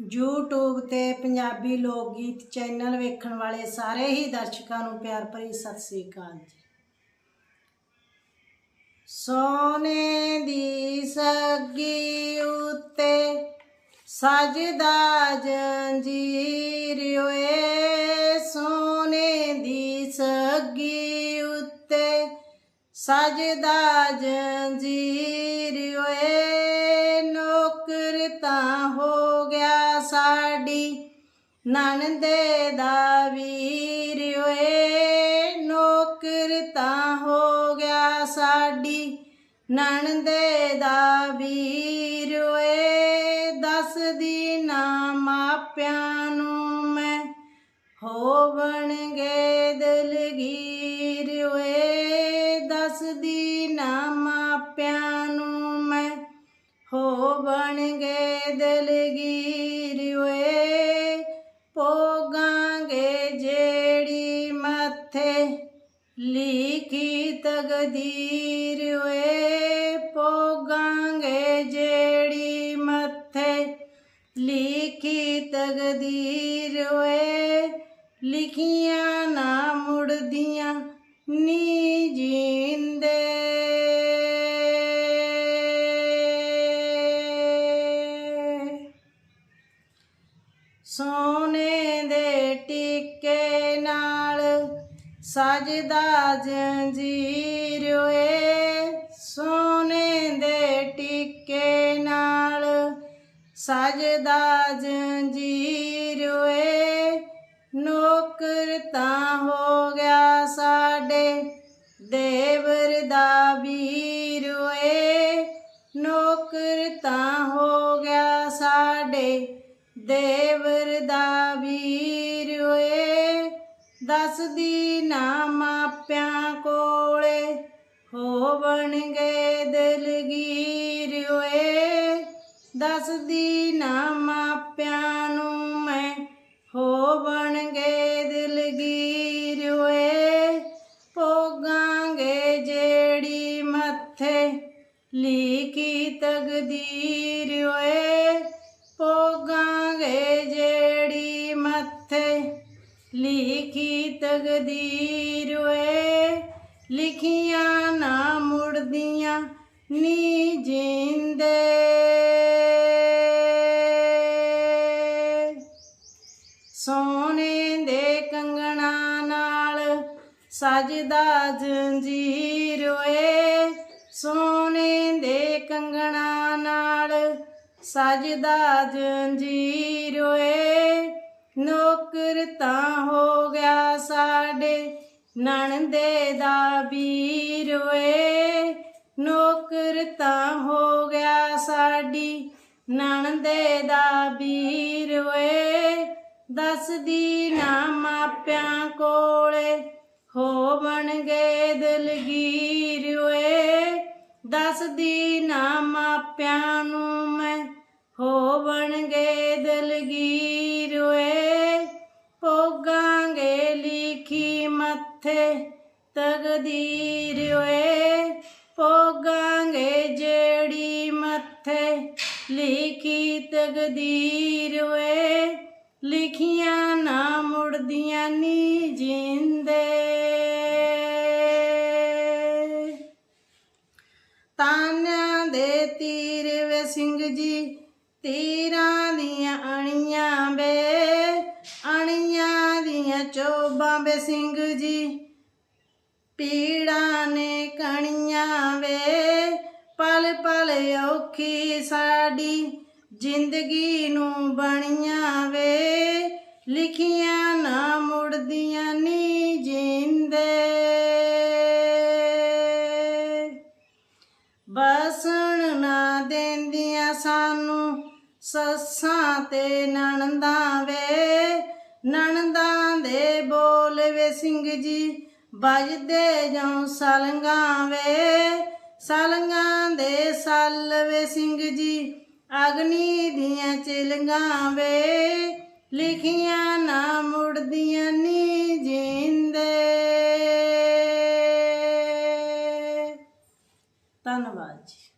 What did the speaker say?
YouTube ਤੇ ਪੰਜਾਬੀ ਲੋਕ ਗੀਤ ਚੈਨਲ ਵੇਖਣ ਵਾਲੇ ਸਾਰੇ ਹੀ ਦਰਸ਼ਕਾਂ ਨੂੰ ਪਿਆਰ ਭਰੀ ਸਤਿ ਸ੍ਰੀ ਅਕਾਲ ਜੀ। ਸੋਨੇ ਦੀ ਸੱਗੀ ਉੱਤੇ ਸਜਦਾ ਜੰਜੀਰ ਓਏ, ਸੋਨੇ ਦੀ ਸੱਗੀ ਉੱਤੇ ਸਜਦਾ ਜੰਜੀਰ ਨਣਦੇ ਦਾ ਵੀਰ ਓਏ, ਨੌਕਰ ਤਾਂ ਹੋ ਗਿਆ ਸਾਡੀ। ਨਣਦੇ ਦਾ ਵੀਰ ਓਏ, ਦੱਸਦੀ ਨਾ ਮਾਪਿਆਂ ਨੂੰ ਮੈਂ। ਹੋਵਣ ਮੱਥੇ ਲਿਖੀ ਤਕਦੀਰ ਓਏ ਪੋਗਾਂਗੇ ਜਿਹੜੀ ਮੱਥੇ। ਲਿਖੀ ਤਕਦੀਰ ਓਏ ਲਿਖੀਆਂ ਨਾ ਮੁੜਦੀਆਂ, ਨੀ ਜੀਂਦੇ। ਸੋਨੇ ਦੇ ਟਿੱਕੇ ਸਜਦਾ ਜੰਜੀਰ ਓਏ ਸੋਨੇ ਦੇ ਟਿੱਕੇ ਨਾਲ। ਸਜਦਾ ਜੰਜੀਰ ਓਏ ਨੌਕਰ ਤਾਂ ਹੋ ਗਿਆ ਸਾਡੇ। ਦੇਵਰ ਦਾ ਵੀਰ ਓਏ ਨੌਕਰ ਤਾਂ ਹੋ ਗਿਆ ਸਾਡੇ। ਦੇਵਰ ਦਾ ਵੀਰ ਓਏ ਦੱਸਦੀ ਨਾ ਮਾਪਿਆਂ ਕੋਲੇ, ਹੋਵਣਗੇ ਦਲਗੀਰ ਓਏ। ਦੱਸਦੀ ਨਾ ਮਾਪਿਆਂ ਨੂੰ ਮੈਂ, ਹੋਵਣਗੇ ਦਲਗੀਰ ਓਏ। ਭੋਗਾਂਗੇ ਜਿਹੜੀ ਮੱਥੇ ਲੀਕੀ ਤਕਦੀਰ ਓਏ। ਤਕਦੀਰ ਓਏ ਲਿਖੀਆਂ ਨਾ ਮੁੜਦੀਆਂ ਨੀ ਜਿੰਦੇ। ਸੋਨੇ ਦੇ ਕੰਗਣਾ ਨਾਲ ਸਜਦਾ ਜੰਜੀਰ ਓਏ ਸੋਨੇ ਦੇ ਕੰਗਣਾ ਨਾਲ ਸਜਦਾ ਜੰਜੀਰ ਓਏ ਨੌਕਰ ਤਾਂ ਹੋ ਗਿਆ ਸਾਡੇ ਨਣਦੇ ਦਾ ਵੀਰ ਓਏ। ਨੌਕਰ ਤਾਂ ਹੋ ਗਿਆ ਸਾਡੀ ਨਣਦੇ ਦਾ ਵੀਰ ਓਏ। ਦੱਸਦੀ ਨਾ ਮਾਪਿਆਂ ਕੋਲੇ ਹੋਵਣਗੇ ਦਲਗੀਰ ਓਏ। ਦੱਸਦੀ ਨਾ ਮਾਪਿਆਂ ਨੂੰ ਮੈਂ ਹੋਵਣਗੇ ਦਲਗੀਰ ਓਏ। ਮੱਥੇ ਤਕਦੀਰ ਓਏ, ਭੋਗਾਂਗੇ ਜਿਹੜੀ ਮੱਥੇ। ਲਿਖੀ ਤਕਦੀਰ ਓਏ, ਲਿਖੀਆਂ ਨਾ ਮੁੜਦੀਆਂ ਨੀ ਜਿੰਦੇ। ਤਾਨਿਆਂ ਦੇ ਤੀਰ ਵੇ ਸਿੰਘ ਜੀ, ਤੀਰਾਂ ਅਣੀਆਂ ਦੀਆਂ ਚੋਬਾਂ ਸਿੰਘ ਜੀ। ਪੀੜਾਂ ਨੇ ਕਣੀਆਂ ਵੇ, ਪਲ ਪਲ ਔਖੀ ਸਾਡੀ ਜ਼ਿੰਦਗੀ ਨੂੰ ਬਣੀਆਂ ਵੇ। ਲਿਖੀਆਂ ਨਾ ਮੁੜਦੀਆਂ ਨੀ ਜਿੰਦੇ। ਬਸਣ ਨਾ ਦਿੰਦੀਆਂ ਸਾਨੂੰ ਸੱਸਾਂ ਤੇ ਨਣਦਾਂ ਸਿੰਘ ਜੀ ਵੱਜਦੇ ਜਾਉ ਸਲੰਗਾਂ ਵੇ, ਸਲੰਗਾਂ ਦੇ ਸਲ ਵੇ ਸਿੰਘ ਜੀ, ਅਗਨੀ ਦੀਆਂ ਚਿਲੰਗਾਂ ਵੇ, ਲਿਖੀਆਂ ਨਾ ਮੁੜਦੀਆਂ ਨੀ ਜਿੰਦੇ। ਧੰਨਵਾਦ ਜੀ।